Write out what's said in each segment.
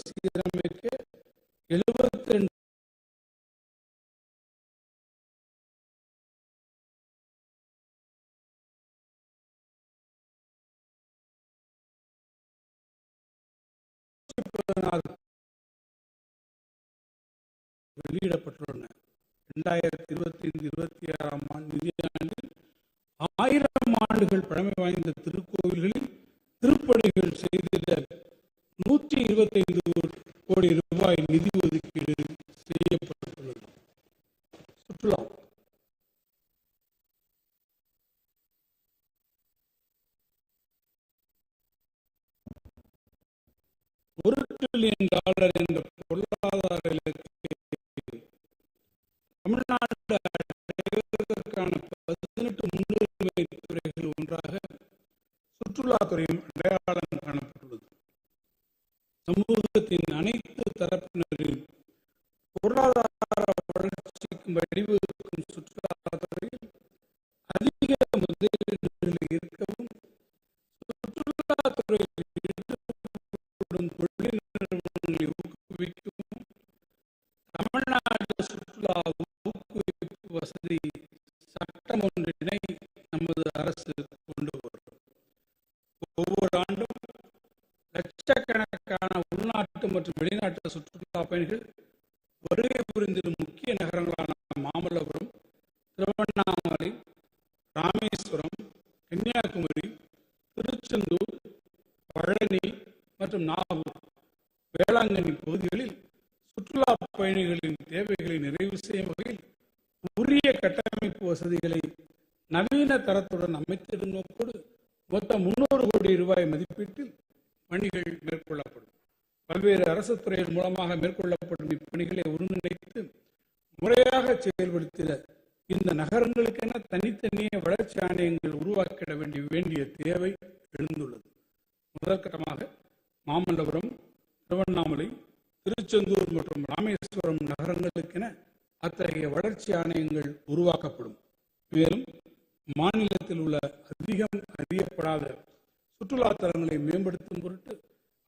சீரமைக்க எழுபத்தி ரெண்டு வெளியிடப்பட்டுள்ளன. இரண்டாயிரத்தி இருபத்தி ஐந்து இருபத்தி ஆறாம் ஆண்டு நிதியாண்டில் ஆயிரம் ஆண்டுகள் பழமை வாய்ந்த திருக்கோவில்களில் திருப்பணிகள் செய்திட நூற்றி இருபத்தைந்து கோடி ரூபாய் நிதி ஒதுக்கீடு செய்யப்பட்டுள்ளது. சுற்றுலா. ஒரு டிரில்லியன் டாலர் என்ற பொருளாதார இலக்கை தமிழ்நாடு அடைவதற்கான பதினெட்டு முன்னுரிமை துறைகள் ஒன்றாக சுற்றுலாத்துறையும் அடையாளம் சமூகத்தின் உள்நாட்டு மற்றும் வெளிநாட்டு சுற்றுலா பயணிகள் வருகை புரிந்திடும் முக்கிய நகரங்களான மாமல்லபுரம் திருவண்ணாமலை ராமேஸ்வரம் கன்னியாகுமரி திருச்செந்தூர் பழனி மற்றும் நாகூர். வேளாங்கண்ணி பகுதிகளில் சுற்றுலா பயணிகளின் தேவைகளை நிறைவு செய்யும் வகையில் உரிய கட்டமைப்பு வசதிகளை நவீன தரத்துடன் அமைத்திடும் நோக்கோடு மொத்தம் முன்னூறு கோடி ரூபாய் மதிப்பீட்டில் பணிகள் மேற்கொள்ளப்படும் பல்வேறு அரசு துறையின் மூலமாக மேற்கொள்ளப்படும் இப்பணிகளை ஒருங்கிணைத்து முறையாக செயல்படுத்திட இந்த நகரங்களுக்கென தனித்தனியே வளர்ச்சி ஆணையங்கள் உருவாக்கிட வேண்டிய வேண்டிய தேவை எழுந்துள்ளது. முதற்கட்டமாக மாமல்லபுரம் திருவண்ணாமலை திருச்செந்தூர் மற்றும் ராமேஸ்வரம் நகரங்களுக்கென அத்தகைய வளர்ச்சி ஆணையங்கள் உருவாக்கப்படும். மேலும் மாநிலத்தில் உள்ள அதிகம் அறியப்படாத சுற்றுலா தலங்களை மேம்படுத்தும் பொருட்டு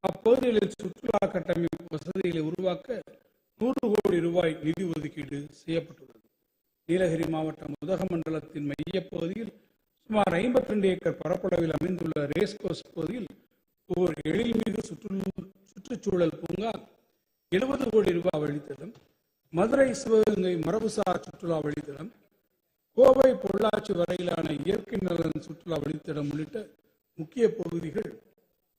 அப்பகுதிகளில் சுற்றுலா கட்டமைப்பு வசதிகளை உருவாக்க நூறு கோடி ரூபாய் நிதி ஒதுக்கீடு செய்யப்பட்டுள்ளது. நீலகிரி மாவட்டம் உதகமண்டலத்தின் மையப்பகுதியில் சுமார் 52 ஏக்கர் பரப்பளவில் அமைந்துள்ள ரேஸ்கோஸ் பகுதியில் ஓர் எழில்மிகு சுற்று சுற்றுச்சூழல் பூங்கா எழுபது கோடி ரூபாய் வழித்தடம் மதுரை சிவகங்கை மரபுசார் சுற்றுலா வழித்தடம் கோவை பொள்ளாச்சி வரையிலான இயற்கை நலன் சுற்றுலா வழித்தடம் உள்ளிட்ட முக்கிய பகுதிகள்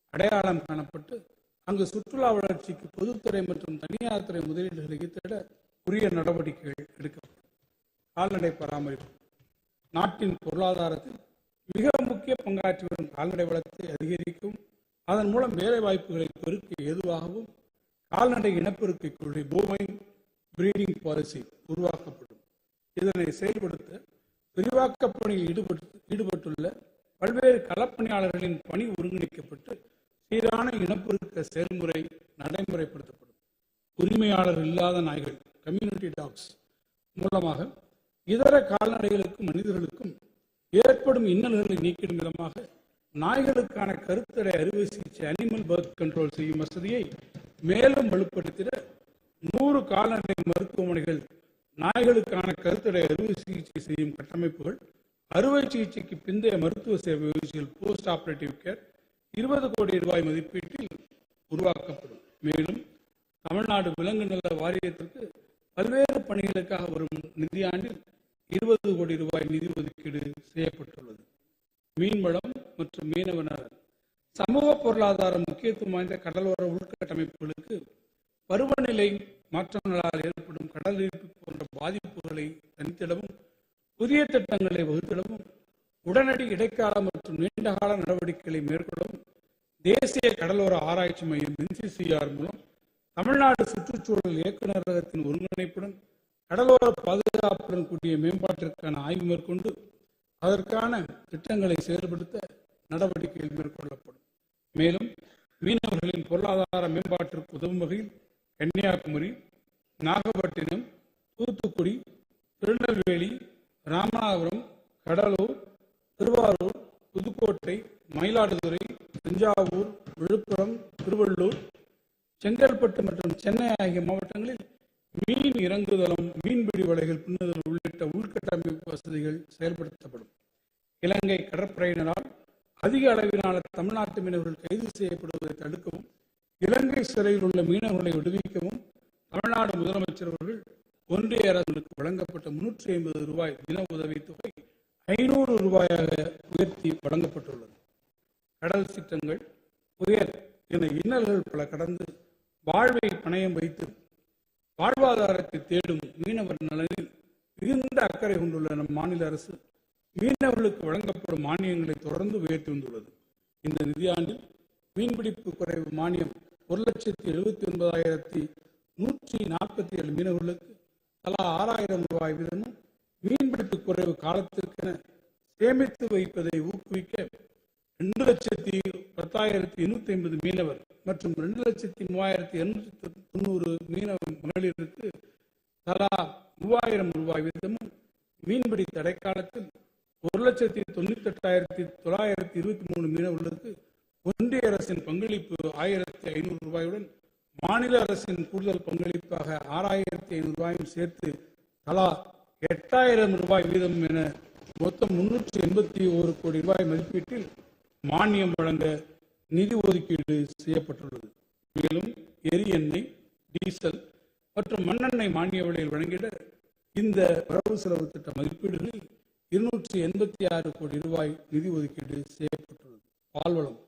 அடையாளம் காணப்பட்டு அங்கு சுற்றுலா வளர்ச்சிக்கு பொதுத்துறை மற்றும் தனியார் துறை முதலீடுகளை ஈர்த்திட உரிய நடவடிக்கைகள் எடுக்கப்படும். கால்நடை பராமரிப்பு. நாட்டின் பொருளாதாரத்தில் மிக முக்கிய பங்காற்றி வரும் கால்நடை வளத்தை அதிகரிக்கும். அதன் மூலம் வேலை வாய்ப்புகளை பெருக்க ஏதுவாகவும் கால்நடை இனப்பெருக்கை கொள்கை போமைன் பிரீடிங் பாலிசி உருவாக்கப்படும். இதனை செயல்படுத்த விரிவாக்கப் பணியில் ஈடுபட்டு ஈடுபட்டுள்ள பல்வேறு களப்பணியாளர்களின் பணி ஒருங்கிணைக்கப்பட்டு சீரான இனப்பெருக்க செயல்முறை நடைமுறைப்படுத்தப்படும். உரிமையாளர் இல்லாத நாய்கள் கம்யூனிட்டி டாக்ஸ் மூலமாக இதர கால்நடைகளுக்கும் மனிதர்களுக்கும் ஏற்படும் இன்னல்களை நீக்கிடும் விதமாக நாய்களுக்கான கருத்தடை அறுவை சிகிச்சை அனிமல் பர்த் கண்ட்ரோல் செய்யும் வசதியை மேலும் வலுப்படுத்திட நூறு கால்நடை மருத்துவமனைகள் நாய்களுக்கான கருத்தடை அறுவை சிகிச்சை செய்யும் கட்டமைப்புகள் அறுவை சிகிச்சைக்கு பிந்தைய மருத்துவ சேவை போஸ்ட் ஆபரேட்டிவ் கேர் இருபது கோடி ரூபாய் மதிப்பீட்டில் உருவாக்கப்படும். மேலும் தமிழ்நாடு விலங்கு நல வாரியத்திற்கு பல்வேறு பணிகளுக்காக வரும் நிதியாண்டில் இருபது கோடி ரூபாய் நிதி ஒதுக்கீடு செய்யப்பட்டுள்ளது. மீன்வளம் மற்றும் மீனவனர் சமூக பொருளாதார முக்கியத்துவம் வாய்ந்த கடலோர உள்கட்டமைப்புகளுக்கு பருவநிலை மாற்றங்களால் ஏற்படும் கடல் ஈர்ப்பு போன்ற பாதிப்புகளை தனித்திடவும் புதிய திட்டங்களை வகுத்திடவும் உடனடி இடைக்கால மற்றும் நீண்டகால நடவடிக்கைகளை மேற்கொள்ளவும் தேசிய கடலோர ஆராய்ச்சி மையம் என்சிசிஆர் மூலம் தமிழ்நாடு சுற்றுச்சூழல் இயக்குநரகத்தின் ஒருங்கிணைப்புடன் கடலோர பாதுகாப்புடன் கூடிய மேம்பாட்டிற்கான ஆய்வு மேற்கொண்டு அதற்கான திட்டங்களை செயல்படுத்த நடவடிக்கைகள் மேற்கொள்ளப்படும். மேலும் மீனவர்களின் பொருளாதார மேம்பாட்டிற்கு உதவும் வகையில் கன்னியாகுமரி நாகப்பட்டினம் தூத்துக்குடி திருநெல்வேலி ராமநாதபுரம் கடலூர் திருவாரூர் புதுக்கோட்டை மயிலாடுதுறை தஞ்சாவூர் விழுப்புரம் திருவள்ளூர் செங்கல்பட்டு மற்றும் சென்னை ஆகிய மாவட்டங்களில் மீன் இறங்குதளம் மீன்பிடி வலைகள் பின்னுதல் உள்ளிட்ட உள்கட்டமைப்பு வசதிகள் செயல்படுத்தப்படும். இலங்கை கடற்படையினரால் அதிக அளவிலான தமிழ்நாட்டு மீனவர்கள் கைது செய்யப்படுவதை தடுக்கவும் இலங்கை சிறையில் உள்ள மீனவர்களை விடுவிக்கவும் தமிழ்நாடு முதலமைச்சர் அவர்கள் ஒன்றிய அரசுக்கு வழங்கப்பட்ட முன்னூற்றி ஐம்பது ரூபாய் தின உதவித்தொகை ஐநூறு ரூபாயாக உயர்த்தி வழங்கப்பட்டுள்ளது. கடல் சீற்றங்கள் புயல் என இன்னல்கள் பல கடந்து வாழ்வை பணயம் வைத்து வாழ்வாதாரத்தை தேடும் மீனவர் நலனில் மிகுந்த அக்கறை கொண்டுள்ள நம் மாநில அரசு மீனவர்களுக்கு வழங்கப்படும் மானியங்களை தொடர்ந்து உயர்த்தி வந்துள்ளது. இந்த நிதியாண்டில் மீன்பிடிப்பு குறைவு மானியம் ஒரு லட்சத்தி எழுபத்தி ஒன்பதாயிரத்தி நூற்றி நாற்பத்தி ஏழு மீனவர்களுக்கு தலா ஆறாயிரம் ரூபாய் வீதமும் மீன்பிடிப்பு குறைவு காலத்திற்கென சேமித்து வைப்பதை ஊக்குவிக்க ரெண்டு லட்சத்தி பத்தாயிரத்தி எண்ணூத்தி ஐம்பது மீனவர் மற்றும் ரெண்டு லட்சத்தி மூவாயிரத்தி எண்ணூத்தி தொண்ணூறு மீனவ மகளிருக்கு தலா மூவாயிரம் ரூபாய் வீதமும் மீன்பிடி தடைக்காலத்தில் ஒரு லட்சத்தி தொண்ணூத்தி எட்டாயிரத்தி தொள்ளாயிரத்தி இருபத்தி மூணு மீனவர்களுக்கு ஒன்றிய அரசின் பங்களிப்பு ஆயிரத்தி ஐநூறு ரூபாயுடன் மாநில அரசின் கூடுதல் பங்களிப்பாக ஆறாயிரத்தி ஐநூறு ரூபாயும் சேர்த்து தலா எட்டாயிரம் ரூபாய் வீதம் என மொத்தம் முன்னூற்றி எண்பத்தி ஒரு கோடி ரூபாய் மதிப்பீட்டில் மானியம் வழங்க நிதி ஒதுக்கீடு செய்யப்பட்டுள்ளது. மேலும் எரி எண்ணெய் டீசல் மற்றும் மண்ணெண்ணெய் மானிய விலையில் வழங்கிட இந்த வரவு செலவு திட்ட மதிப்பீடுகளில் இருநூற்றி எண்பத்தி ஆறு கோடி ரூபாய் நிதி ஒதுக்கீடு செய்யப்பட்டுள்ளது. பால்வளம்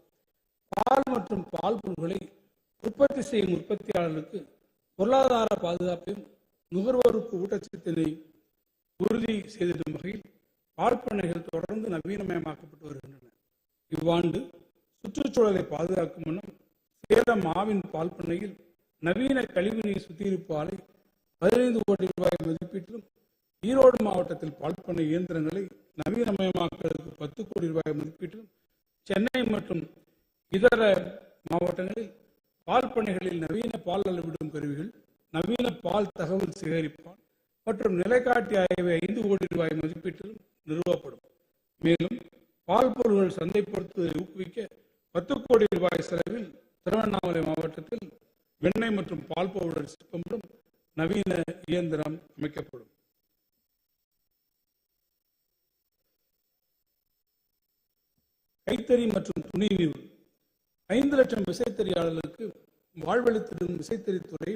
பால் மற்றும் பால் பொருட்களை உற்பத்தி செய்யும் உற்பத்தியாளர்களுக்கு பொருளாதார பாதுகாப்பையும் நுகர்வோருக்கு ஊட்டச்சத்தினை உறுதி செய்திடும் வகையில் பால் பண்ணைகள் தொடர்ந்து நவீனமயமாக்கப்பட்டு வருகின்றன. இவ்வாண்டு சுற்றுச்சூழலை பாதுகாக்கும் வண்ணம் சேலம் ஆவின் பால் பண்ணையில் நவீன கழிவுநீர் சுத்திகரிப்பு ஆலை பதினைந்து கோடி ரூபாய் மதிப்பீட்டிலும் ஈரோடு மாவட்டத்தில் பால் பண்ணை இயந்திரங்களை நவீனமயமாக்குவதற்கு பத்து கோடி ரூபாய் மதிப்பீட்டிலும் சென்னை மற்றும் இதர மாவட்டங்களில் பால் பண்ணைகளில் நவீன பால் அளவிடும் கருவிகள் நவீன பால் தகவல் சேகரிப்பான் மற்றும் நிலைக்காட்டி ஆகியவை ஐந்து கோடி ரூபாய் மதிப்பீட்டில் நிறுவப்படும். மேலும் பால் பொருள்கள் சந்தைப்படுத்துவதை ஊக்குவிக்க பத்து கோடி ரூபாய் செலவில் திருவண்ணாமலை மாவட்டத்தில் வெண்ணெய் மற்றும் பால் பவுடர் சிப்பமிடும் நவீன இயந்திரம் அமைக்கப்படும். கைத்தறி மற்றும் துணி நீர் ஐந்து லட்சம் விசைத்தறியாளர்களுக்கு வாழ்வழித்திடும் விசைத்தறித்துறை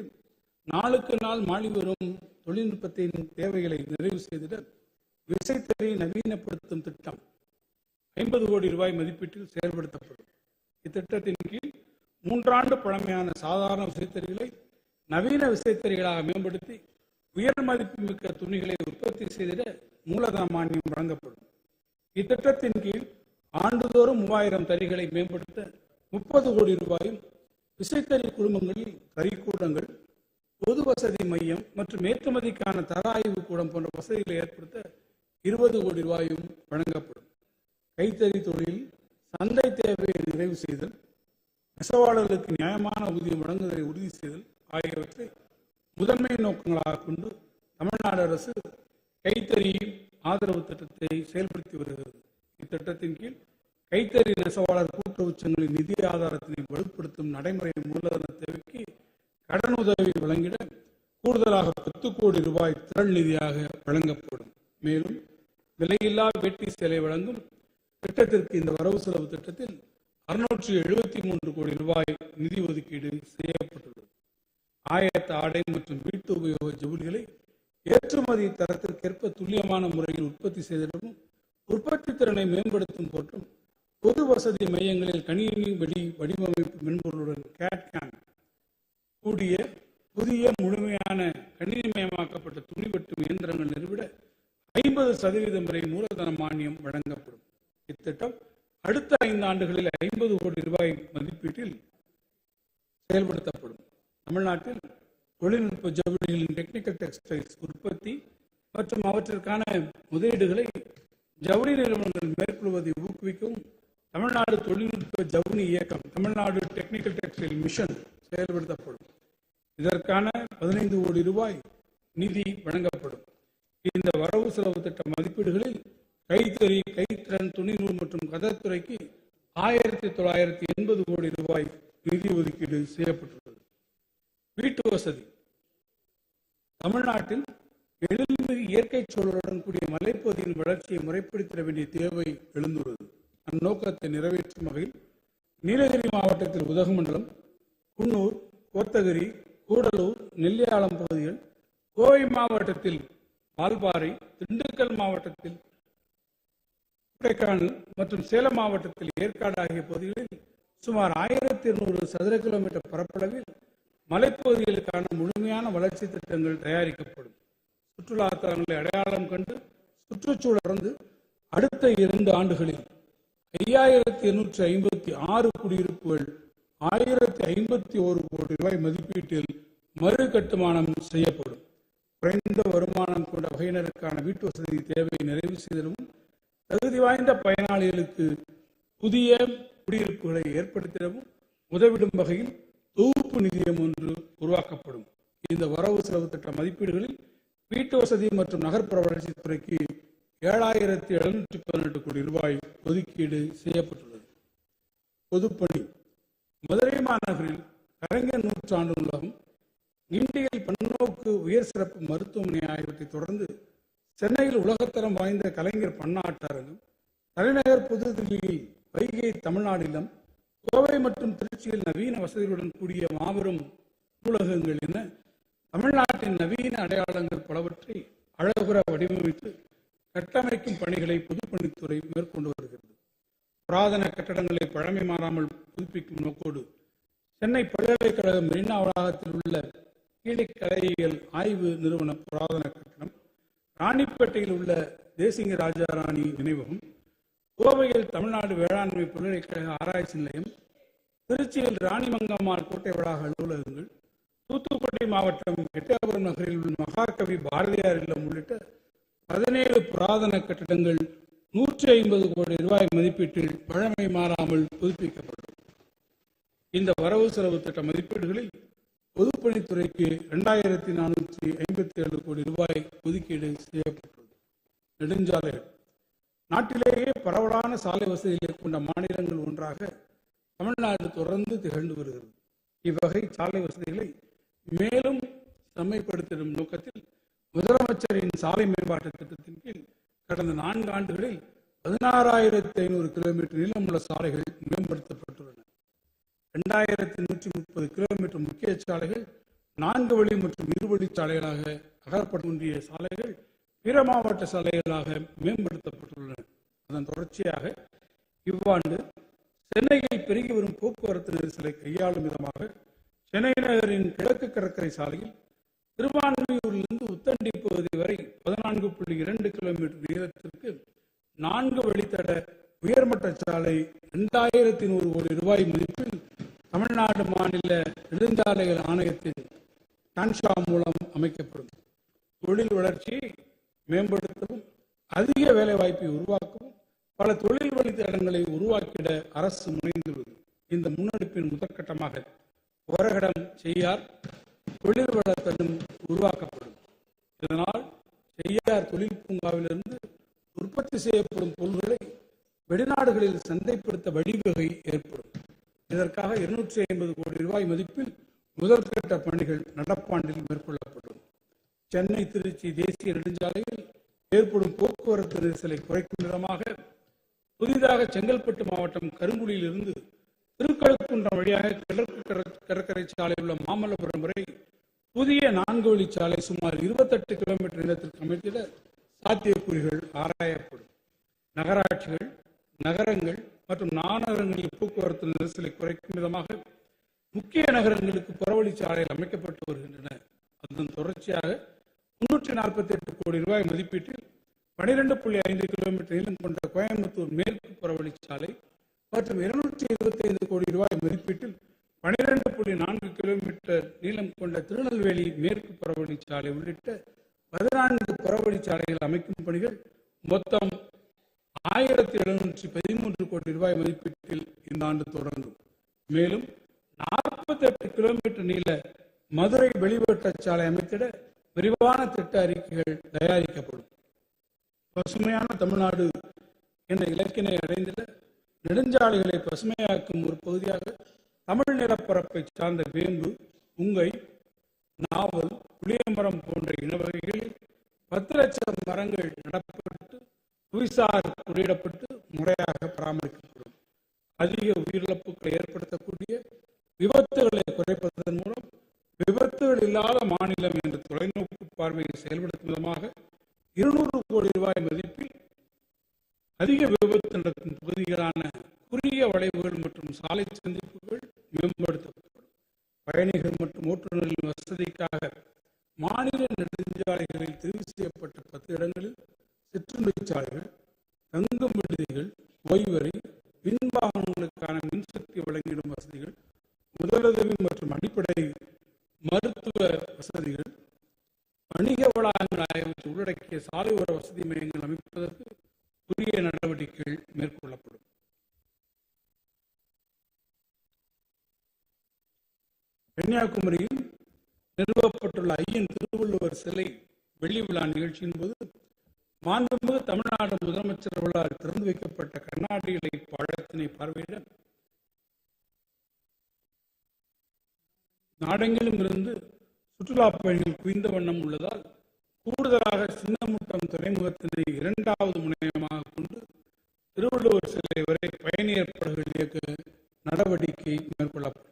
நாளுக்கு நாள் மாறி வரும் தொழில்நுட்பத்தின் தேவைகளை நிறைவு செய்திட விசைத்தறி நவீனப்படுத்தும் திட்டம் ஐம்பது கோடி ரூபாய் மதிப்பீட்டில் செயல்படுத்தப்படும். இத்திட்டத்தின் கீழ் மூன்றாண்டு பழமையான சாதாரண விசைத்தறிகளை நவீன விசைத்தறிகளாக மேம்படுத்தி உயர் மதிப்புமிக்க துணிகளை உற்பத்தி செய்திட மூலதன மானியம் வழங்கப்படும். இத்திட்டத்தின் கீழ் ஆண்டுதோறும் மூவாயிரம் தறிகளை மேம்படுத்த முப்பது கோடி ரூபாயும் விசைத்தறி குழுமங்களில் தறிக்கூடங்கள் பொது வசதி மையம் மற்றும் ஏற்றுமதிக்கான தர ஆய்வு கூடம் போன்ற வசதிகளை ஏற்படுத்த இருபது கோடி ரூபாயும் வழங்கப்படும். கைத்தறி தொழில் சந்தை தேவையை நிறைவு செய்தல் நெசவாளர்களுக்கு நியாயமான ஊதியம் வழங்குவதை உறுதி செய்தல் ஆகியவற்றை முதன்மை நோக்கங்களாக கொண்டு தமிழ்நாடு அரசு கைத்தறி ஆதரவு திட்டத்தை செயல்படுத்தி வருகிறது. இத்திட்டத்தின் கீழ் கைத்தறி நெசவாளர் கூட்டுறவு சங்கங்களின் நிதி ஆதாரத்தினை வலுப்படுத்தும் நடைமுறை மூலதன தேவைக்கு கடன் உதவி வழங்கிட கூடுதலாக பத்து கோடி ரூபாய் திரள் நிதியாக வழங்கப்படும். மேலும் விலையில்லா வேட்டி சேலை வழங்கும் திட்டத்திற்கு இந்த வரவு செலவு திட்டத்தில் அறுநூற்றி எழுபத்தி மூன்று கோடி ரூபாய் நிதி ஒதுக்கீடு செய்யப்பட்டுள்ளது. ஆயத்த ஆடை மற்றும் வீட்டு உபயோக ஜவுளிகளை ஏற்றுமதி தரத்திற்கேற்ப துல்லியமான முறையில் உற்பத்தி செய்திடவும் உற்பத்தி திறனை மேம்படுத்தும் போற்றும் பொது வசதி மையங்களில் கணினி வடி வடிவமைப்பு மென்பொருளுடன் கேட் கூடிய புதிய முழுமையான கணினிமயமாக்கப்பட்ட துணி வெட்டும் இயந்திரங்கள் நிறுவிட ஐம்பது சதவீதம் வரை மூலதன மானியம் வழங்கப்படும். இத்திட்டம் அடுத்த ஐந்து ஆண்டுகளில் ஐம்பது கோடி ரூபாய் மதிப்பீட்டில் செயல்படுத்தப்படும். தமிழ்நாட்டில் தொழில்நுட்ப ஜவுளிகளின் டெக்னிக்கல் டெக்ஸ்டைல்ஸ் உற்பத்தி மற்றும் அவற்றிற்கான முதலீடுகளை ஜவுளி நிறுவனங்கள் மேற்கொள்வதை ஊக்குவிக்கவும் தமிழ்நாடு தொழில்நுட்ப ஜவுளி இயக்கம் தமிழ்நாடு டெக்னிக்கல் டெக்ஸ்டைல் மிஷன் செயல்படுத்தப்படும். இதற்கான பதினைந்து கோடி ரூபாய் நிதி வழங்கப்படும். இந்த வரவு செலவு திட்ட மதிப்பீடுகளில் கைத்தறி கைத்திறன் துணிநூல் மற்றும் கதத்துறைக்கு ஆயிரத்தி தொள்ளாயிரத்தி எண்பது கோடி ரூபாய் நிதி ஒதுக்கீடு செய்யப்பட்டுள்ளது. வீட்டு வசதி. தமிழ்நாட்டில் எழில்மிகு இயற்கை சூழலுடன் கூடிய மலைப்பகுதியின் வளர்ச்சியை முறைப்படுத்திட வேண்டிய தேவை எழுந்துள்ளது. அந்நோக்கத்தை நிறைவேற்றும் வகையில் நீலகிரி மாவட்டத்தில் உதகமண்டலம் குன்னூர் கோத்தகிரி கூடலூர் நெல்லியாளம் பகுதிகள் கோவை மாவட்டத்தில் வால்பாறை திண்டுக்கல் மாவட்டத்தில் கொடைக்கானல் மற்றும் சேலம் மாவட்டத்தில் ஏற்காடு ஆகிய பகுதிகளில் சுமார் ஆயிரத்தி இருநூறு சதுர கிலோமீட்டர் பரப்பளவில் மலைப்பகுதிகளுக்கான முழுமையான வளர்ச்சி திட்டங்கள் தயாரிக்கப்படும். சுற்றுலா தலங்களை அடையாளம் கண்டு சுற்றுச்சூழல் அடுத்த இரண்டு ஆண்டுகளில் ஐயாயிரத்தி எண்ணூற்றி ஐம்பத்தி ஆறு குடியிருப்புகள் ஆயிரத்தி ஐம்பத்தி ஒரு கோடி ரூபாய் மதிப்பீட்டில் மறு கட்டுமானம் செய்யப்படும். குறைந்த வருமானம் கொண்ட வகையினருக்கான வீட்டு வசதி தேவையை நிறைவு செய்தலும் தகுதி வாய்ந்த பயனாளிகளுக்கு புதிய குடியிருப்புகளை ஏற்படுத்திடவும் உதவிடும் வகையில் தொகுப்பு நிதியம் ஒன்று உருவாக்கப்படும். இந்த வரவு செலவு திட்ட மதிப்பீடுகளில் வீட்டு வசதி மற்றும் நகர்ப்புற வளர்ச்சித்துறைக்கு ஏழாயிரத்தி எழுநூற்றி பதினெட்டு கோடி ரூபாய் ஒதுக்கீடு செய்யப்பட்டுள்ளது. பொதுப்பணி. மதுரை மாநகரில் கலைஞர் நூற்றாண்டு நூலகம் கிண்டியில் பன்னோக்கு உயர் சிறப்பு மருத்துவமனை ஆகியவற்றை தொடர்ந்து சென்னையில் உலகத்தரம் வாய்ந்த கலைஞர் பன்னாட்டு அரங்கம் தலைநகர் புதுதில்லியில் வைகை தமிழ்நாடிலும் கோவை மற்றும் திருச்சியில் நவீன வசதிகளுடன் கூடிய மாபெரும் நூலகங்கள் என தமிழ்நாட்டின் நவீன அடையாளங்கள் பலவற்றை அழகுற வடிவமைத்து கட்டமைக்கும் பணிகளை பொதுப்பணித்துறை மேற்கொண்டு வருகிறது. புராதன கட்டடங்களை பழமை மாறாமல் புதுப்பிக்கும் நோக்கோடு சென்னை பல்கலைக்கழக மெரினா வளாகத்தில் உள்ள கீழைக்கலையியல் ஆய்வு நிறுவன புராதன கட்டடம் ராணிப்பேட்டையில் உள்ள தேசிங்க ராஜாராணி நினைவகம் கோவையில் தமிழ்நாடு வேளாண்மை பல்கலைக்கழக ஆராய்ச்சி நிலையம் திருச்சியில் ராணிமங்கம்மாள் கோட்டை வளாக அலுவலகங்கள் தூத்துக்குடி மாவட்டம் எட்டயபுரம் நகரில் உள்ள மகாகவி பாரதியார் இல்லம் உள்ளிட்ட பதினேழு புராதன கட்டடங்கள் நூற்றி ஐம்பது கோடி ரூபாய் மதிப்பீட்டில் பழமை மாறாமல் புதுப்பிக்கப்படும். இந்த வரவு செலவு திட்ட மதிப்பீடுகளில் பொதுப்பணித்துறைக்கு இரண்டாயிரத்தி நானூற்றி ஐம்பத்தி ஏழு கோடி ரூபாய் ஒதுக்கீடு செய்யப்பட்டுள்ளது. நெடுஞ்சாலைகள் நாட்டிலேயே பரவலான சாலை வசதிகளை கொண்ட மாநிலங்கள் ஒன்றாக தமிழ்நாடு தொடர்ந்து திகழ்ந்து வருகிறது. இவ்வகை சாலை வசதிகளை மேலும் செம்மைப்படுத்திடும் நோக்கத்தில் முதலமைச்சரின் சாலை மேம்பாட்டு திட்டத்தின் கீழ் கடந்த நான்கு ஆண்டுகளில் பதினாறாயிரத்தி ஐநூறு கிலோமீட்டர் நீளமுள்ள சாலைகள் மேம்படுத்தப்பட்டுள்ளன. இரண்டாயிரத்தி நூற்றி முப்பது கிலோமீட்டர் முக்கிய சாலைகள் நான்கு வழி மற்றும் இருவழி சாலைகளாக அகலப்பட சாலைகள் பிற மாவட்ட சாலைகளாக மேம்படுத்தப்பட்டுள்ளன. அதன் தொடர்ச்சியாக இவ்வாண்டு சென்னையில் பெருகி வரும் போக்குவரத்து நெரிசலை கையாளும் விதமாக சென்னை நகரின் கிழக்கு கடற்கரை சாலையில் திருவான்மையூரிலிருந்து உத்தண்டி பகுதி வரை பதினான்கு புள்ளி இரண்டு கிலோமீட்டர் நீளத்திற்கு நான்கு வழித்தட உயர்மட்ட சாலை இரண்டாயிரத்தி நூறு கோடி ரூபாய் மதிப்பில் தமிழ்நாடு மாநில நெடுஞ்சாலைகள் ஆணையத்தின் டான்ஷா மூலம் அமைக்கப்படும். தொழில் வளர்ச்சியை மேம்படுத்தவும் அதிக வேலைவாய்ப்பை உருவாக்கவும் பல தொழில் வழித்தடங்களை உருவாக்கிட அரசு முனைந்துள்ளது. இந்த முன்னெடுப்பின் முதற்கட்டமாக ஒரகடம் செய்யார் தொழில் வளர்த்தலும் உருவாக்கப்படும். இதனால் செய்யார் தொழில் பூங்காவிலிருந்து உற்பத்தி செய்யப்படும் பொருள்களை வெளிநாடுகளில் சந்தைப்படுத்த வழிவகை ஏற்படும். இதற்காக இருநூற்றி ஐம்பது கோடி ரூபாய் மதிப்பில் முதற்கட்ட பணிகள் நடப்பாண்டில் மேற்கொள்ளப்படும். சென்னை திருச்சி தேசிய நெடுஞ்சாலையில் ஏற்படும் போக்குவரத்து நெரிசலை குறைக்கும் விதமாக புதிதாக செங்கல்பட்டு மாவட்டம் கருங்குடியிலிருந்து திருக்கழுக்குன்றம் வழியாக கிழக்கு கடற்கரை சாலை உள்ள மாமல்லபுரம் வரை புதிய நான்கு வழிச்சாலை சுமார் இருபத்தெட்டு கிலோமீட்டர் நீளத்திற்கு அமைத்திட சாத்தியக்கூறுகள் ஆராயப்படும். நகராட்சிகள் நகரங்கள் மற்றும் நாநகரங்களில் போக்குவரத்து நெரிசலை குறைக்கும் விதமாக முக்கிய நகரங்களுக்கு புறவழிச்சாலைகள் அமைக்கப்பட்டு வருகின்றன. அதன் தொடர்ச்சியாக முன்னூற்றி நாற்பத்தி எட்டு கோடி ரூபாய் மதிப்பீட்டில் பனிரெண்டு புள்ளி ஐந்து கிலோமீட்டர் நீளம் கொண்ட கோயம்புத்தூர் மேற்கு புறவழிச்சாலை மற்றும் இருநூற்றி இருபத்தி ஐந்து கோடி ரூபாய் மதிப்பீட்டில் பனிரெண்டு புள்ளி நான்கு கிலோமீட்டர் நீளம் கொண்ட திருநெல்வேலி மேற்கு புறவழிச்சாலை உள்ளிட்ட பதினான்கு புறவழிச்சாலைகள் அமைக்கும் பணிகள் மொத்தம் ஆயிரத்தி எழுநூற்றி பதிமூன்று கோடி ரூபாய் மதிப்பீட்டில் இந்த ஆண்டு தொடங்கும். மேலும் நாற்பத்தி எட்டு கிலோமீட்டர் நீள மதுரை வெளிவட்ட சாலை அமைத்திட விரிவான திட்ட அறிக்கைகள் தயாரிக்கப்படும். பசுமையான தமிழ்நாடு என்ற இலக்கினை அடைந்திட நெடுஞ்சாலைகளை பசுமையாக்கும் ஒரு பகுதியாக தமிழ் நிலப்பரப்பை சார்ந்த வேம்பு உங்கை நாவல் புளியமரம் போன்ற இனவகைகளில் பத்து லட்சம் மரங்கள் நடப்பட்டு புவிசார் குறியிடப்பட்டு முறையாக பராமரிக்கப்படும். அதிக உயிரிழப்புகளை ஏற்படுத்தக்கூடிய விபத்துகளை குறைப்பதன் மூலம் விபத்துகள் இல்லாத மாநிலம் என்ற தொலைநோக்கு பார்வையை செயல்படுத்தும் விதமாக இருநூறு கோடி ரூபாய் மதிப்பில் அதிக விபத்து நடக்கும் பகுதிகளான குறுகிய வளைவுகள் மற்றும் சாலை சந்திப்புகள் மேம்படுத்தப்படும். பயணிகள் மற்றும் ஓட்டுநர்களின் வசதிக்காக மாநில நெடுஞ்சாலைகளில் தெரிவு செய்யப்பட்ட பத்து இடங்களில் சிற்றுண்டிச் சாலைகள் தங்கும் விடுதிகள் ஓய்வு மின்வாகனங்களுக்கான மின்சக்தி வழங்கிடும் வசதிகள் முதலுதவி மற்றும் அடிப்படை மருத்துவ வசதிகள் வணிக வளாகங்கள் ஆகியவற்றை உள்ளடக்கிய சாலை ஓர வசதி மையங்கள் அமைப்பதற்கு உரிய நடவடிக்கைகள் மேற்கொள்ளப்படும் கன்னியாகுமரியில் நிறுவப்பட்டுள்ள ஐயன் திருவள்ளுவர் சிலை வெள்ளி விழா நிகழ்ச்சியின் போது மாண்புமிகு தமிழ்நாடு முதலமைச்சர் அவர்களால் திறந்து வைக்கப்பட்ட கண்ணாடி இலை பழத்தினை பார்வையிட நாடெங்கிலும் இருந்து சுற்றுலா பயணிகள் குவிந்த வண்ணம் உள்ளதால் கூடுதலாக சின்னமுட்டம் துறைமுகத்தினை இரண்டாவது முனையமாக கொண்டு திருவள்ளுவர் சிலை வரை பயணியர் படகுகள் இயக்க நடவடிக்கை மேற்கொள்ளப்படும்.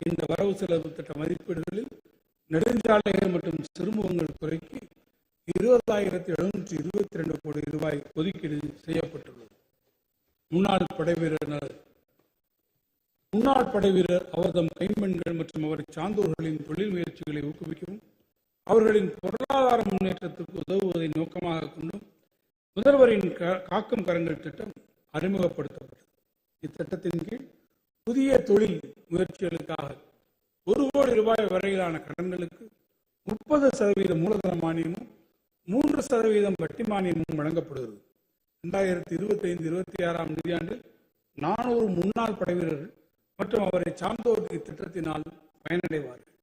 இந்த வரவு செலவு திட்ட மதிப்பீடுகளில் நெடுஞ்சாலைகள் மற்றும் சிறுமுகங்கள் துறைக்கு இருபதாயிரத்தி எழுநூற்றி இருபத்தி ரெண்டு கோடி ரூபாய் ஒதுக்கீடு செய்யப்பட்டுள்ளது. முன்னாள் படைவீரர் முன்னாள் படைவீரர் அவர்தம் கைம்பெண்கள் மற்றும் அவர் சார்ந்தோர்களின் தொழில் முயற்சிகளை ஊக்குவிக்கவும் அவர்களின் பொருளாதார முன்னேற்றத்துக்கு உதவுவதை நோக்கமாக கொண்டும் முதல்வரின் காக்கும் கரங்கள் திட்டம் அறிமுகப்படுத்தப்பட்டது. இத்திட்டத்தின் கீழ் புதிய தொழில் முயற்சிகளுக்காக ஒரு கோடி ரூபாய் வரையிலான கடன்களுக்கு முப்பது சதவீத மூலதன மானியமும் மூன்று சதவீதம் வட்டி மானியமும் வழங்கப்படுகிறது. இரண்டாயிரத்தி இருபத்தி ஐந்து இருபத்தி ஆறாம் நிதியாண்டில் நானூறு முன்னாள் படைவீரர்கள் மற்றும் அவரை சார்ந்தோர் திட்டத்தினால் பயனடைவார்கள்.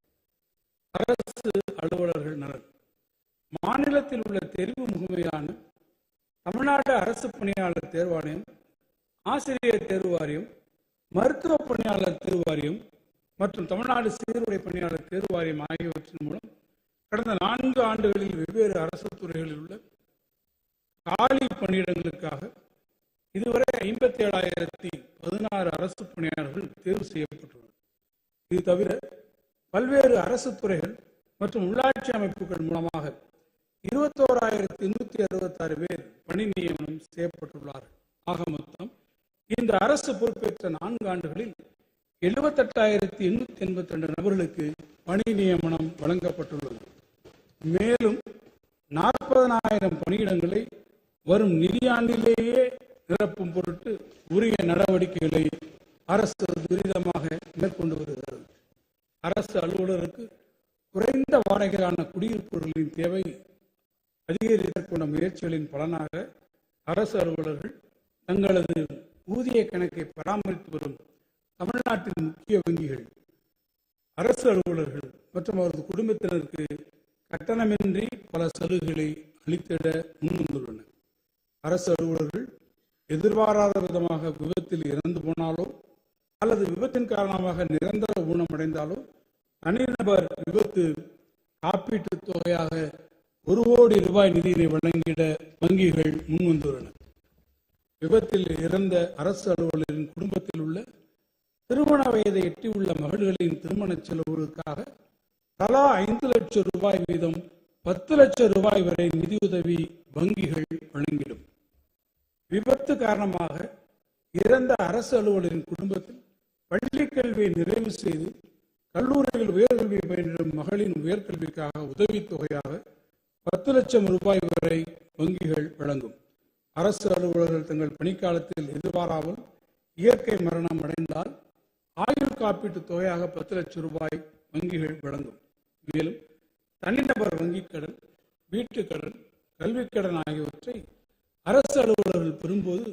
அரசு அலுவலர்கள் நலன். மாநிலத்தில் உள்ள தெரிவு முகமையான தமிழ்நாடு அரசு பணியாளர் தேர்வாணையம் ஆசிரியர் தேர்வு வாரியம் மருத்துவ பணியாளர் தேர்வு வாரியம் மற்றும் தமிழ்நாடு சீருடை பணியாளர் தேர்வு வாரியம் ஆகியவற்றின் மூலம் கடந்த நான்கு ஆண்டுகளில் வெவ்வேறு அரசு துறைகளில் உள்ள காலி பணியிடங்களுக்காக இதுவரை ஐம்பத்தி ஏழாயிரத்தி பதினாறு அரசு பணியாளர்கள் தேர்வு செய்யப்பட்டுள்ளனர். இது தவிர பல்வேறு அரசு துறைகள் மற்றும் உள்ளாட்சி அமைப்புகள் மூலமாக இருபத்தோராயிரத்தி எண்ணூத்தி அறுபத்தாறு பேர் பணி நியமனம் செய்யப்பட்டுள்ளார்கள். ஆக மொத்தம் இந்த அரசு பொறுப்பேற்ற நான்கு ஆண்டுகளில் எழுபத்தெட்டாயிரத்தி எண்ணூத்தி எண்பத்தி ரெண்டு நபர்களுக்கு பணி நியமனம் வழங்கப்பட்டுள்ளது. மேலும் நாற்பதனாயிரம் பணியிடங்களை வரும் நிதியாண்டிலேயே நிரப்பும் பொருட்டு உரிய நடவடிக்கைகளை அரசு துரிதமாக மேற்கொண்டு வருகிறது. அரசு அலுவலருக்கு குறைந்த வாடகையான குடியிருப்புகளின் தேவை அதிகரித்துக்கொண்ட முயற்சிகளின் பலனாக அரசு அலுவலர்கள் தங்களது ஊதிய கணக்கை பராமரித்து வரும் தமிழ்நாட்டின் முக்கிய வங்கிகள் அரசு அலுவலர்கள் மற்றும் அவரது குடும்பத்தினருக்கு கட்டணமின்றி பல சலுகைகளை அளித்திட முன்வந்துள்ளன. அரசு அலுவலர்கள் எதிர்பாராத விதமாக விபத்தில் இறந்து போனாலோ அல்லது விபத்தின் காரணமாக நிரந்தர ஊனமடைந்தாலோ தனிநபர் விபத்து காப்பீட்டுத் தொகையாக ஒரு கோடி ரூபாய் நிதியினை வழங்கிட வங்கிகள் முன்வந்துள்ளன. விபத்தில் இறந்த அரசு அலுவலரின் குடும்பத்தில் உள்ள திருமண வயதை எட்டியுள்ள மகள்களின் திருமண செலவுகளுக்காக தலா ஐந்து லட்சம் ரூபாய் வீதம் பத்து லட்சம் ரூபாய் வரை நிதியுதவி வங்கிகள் வழங்கிடும். விபத்து காரணமாக இறந்த அரசு அலுவலரின் குடும்பத்தில் பள்ளி கல்வியை நிறைவு செய்து கல்லூரியில் உயர்கல்வி பயனிடும் மகளின் உயர்கல்விக்காக உதவித்தொகையாக பத்து லட்சம் ரூபாய் வரை வங்கிகள் வழங்கும். அரசு அலுவலர்கள் தங்கள் பணிக்காலத்தில் எதிர்பாராமல் இயற்கை மரணம் அடைந்தால் ஆயுள் காப்பீட்டு தொகையாக பத்து லட்சம் ரூபாய் வங்கிகள் வழங்கும். மேலும் தனிநபர் வங்கிக் கடன் வீட்டுக் கடன் கல்விக் கடன் ஆகியவற்றை அரசு அலுவலர்கள் பெறும்போது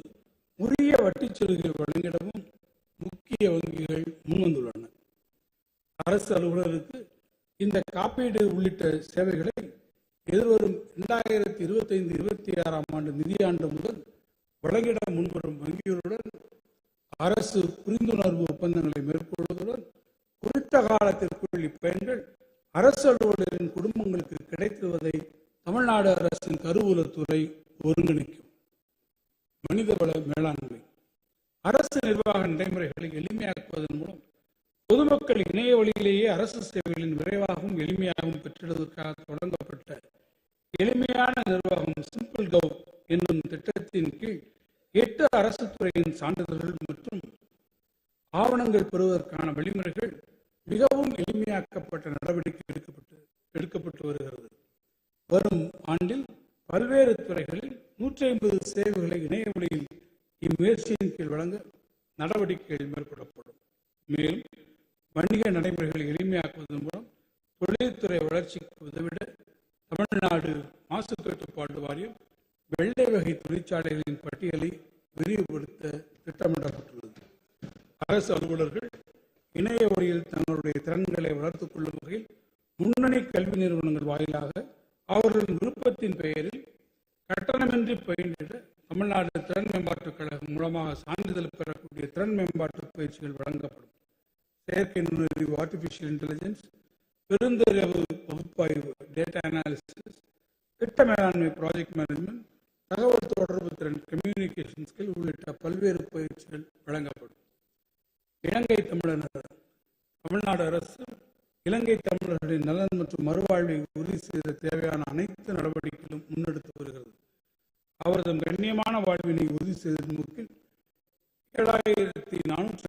உரிய வட்டிச் சலுகை வழங்கிடவும் முக்கிய வங்கிகள் முன்வந்துள்ளன அரசு அலுவலருக்கு இந்த காப்பீடு உள்ளிட்ட சேவைகளை எதிர்வரும் இரண்டாயிரத்தி இருபத்தைந்து இருபத்தி ஆறாம் ஆண்டு நிதியாண்டு முதல் வழங்கிட முன்வரும் வங்கிகளுடன் அரசு புரிந்துணர்வு ஒப்பந்தங்களை மேற்கொள்வதுடன் குறித்த காலத்திற்குள் இப்பயன்கள் அரசு அலுவலரின் குடும்பங்களுக்கு கிடைத்துவதை தமிழ்நாடு அரசின் கருவூலத்துறை ஒருங்கிணைக்கும். மனிதவள மேலாண்மை. அரசு நிர்வாக நடைமுறைகளை எளிமையாக்குவதன் மூலம் பொதுமக்கள் இணைய வழியிலேயே அரசு சேவைகளின் விரைவாகவும் எளிமையாகவும் பெற்றிடுவதற்காக தொடங்கப்பட்ட எளிமையான நிர்வாகம் சிம்பிள் கவ் என்னும் திட்டத்தின் கீழ் எட்டு அரசு துறையின் சான்றிதழ்கள் மற்றும் ஆவணங்கள் பெறுவதற்கான வழிமுறைகள் மிகவும் எளிமையாக்கப்பட்ட நடவடிக்கை எடுக்கப்பட்டு எடுக்கப்பட்டு வருகிறது. வரும் ஆண்டில் பல்வேறு துறைகளில் நூற்றி ஐம்பது சேவைகளை இணைய வழியில் இம்முயற்சியின் கீழ் வழங்க நடவடிக்கைகள் மேற்கொள்ளப்படும். மேலும் வணிக நடைமுறைகளை எளிமையாக்குவதன் மூலம் தொழில்துறை வளர்ச்சிக்கு உதவிட தமிழ்நாடு மாசு கட்டுப்பாடு வாரியம் வெள்ளை வகை தொழிற்சாலைகளின் பட்டியலை விரிவுபடுத்த திட்டமிடப்பட்டுள்ளது அரசு அலுவலர்கள் இணைய வழியில் தங்களுடைய திறன்களை வளர்த்துக் கொள்ளும் வகையில் முன்னணி கல்வி நிறுவனங்கள் வாயிலாக அவர்களின் விருப்பத்தின் பெயரில் கட்டணமின்றி பயின்றிட தமிழ்நாடு திறன் மேம்பாட்டுக் கழகம் மூலமாக சான்றிதழ் பெறக்கூடிய திறன் மேம்பாட்டு பயிற்சிகள் வழங்கப்படும். செயற்கை நுண்ணறிவு ஆர்டிபிஷியல் இன்டெலிஜென்ஸ் பெருந்தரவு பகுப்பாய்வு டேட்டா அனாலிசிஸ் திட்ட மேலாண்மை ப்ராஜெக்ட் மேனேஜ்மெண்ட் தகவல் தொடர்பு திறன் கம்யூனிகேஷன் ஸ்கில் உள்ளிட்ட பல்வேறு பயிற்சிகள் வழங்கப்படும். இலங்கை தமிழர் தமிழ்நாடு அரசு இலங்கை தமிழர்களின் நலன் மற்றும் மறுவாழ்வை உறுதி செய்த தேவையான அனைத்து நடவடிக்கைகளும் முன்னெடுத்து வருகிறது. அவரது கண்ணியமான வாழ்வினை உறுதி செய்ததன் நோக்கில் ஏழாயிரத்தி நானூற்றி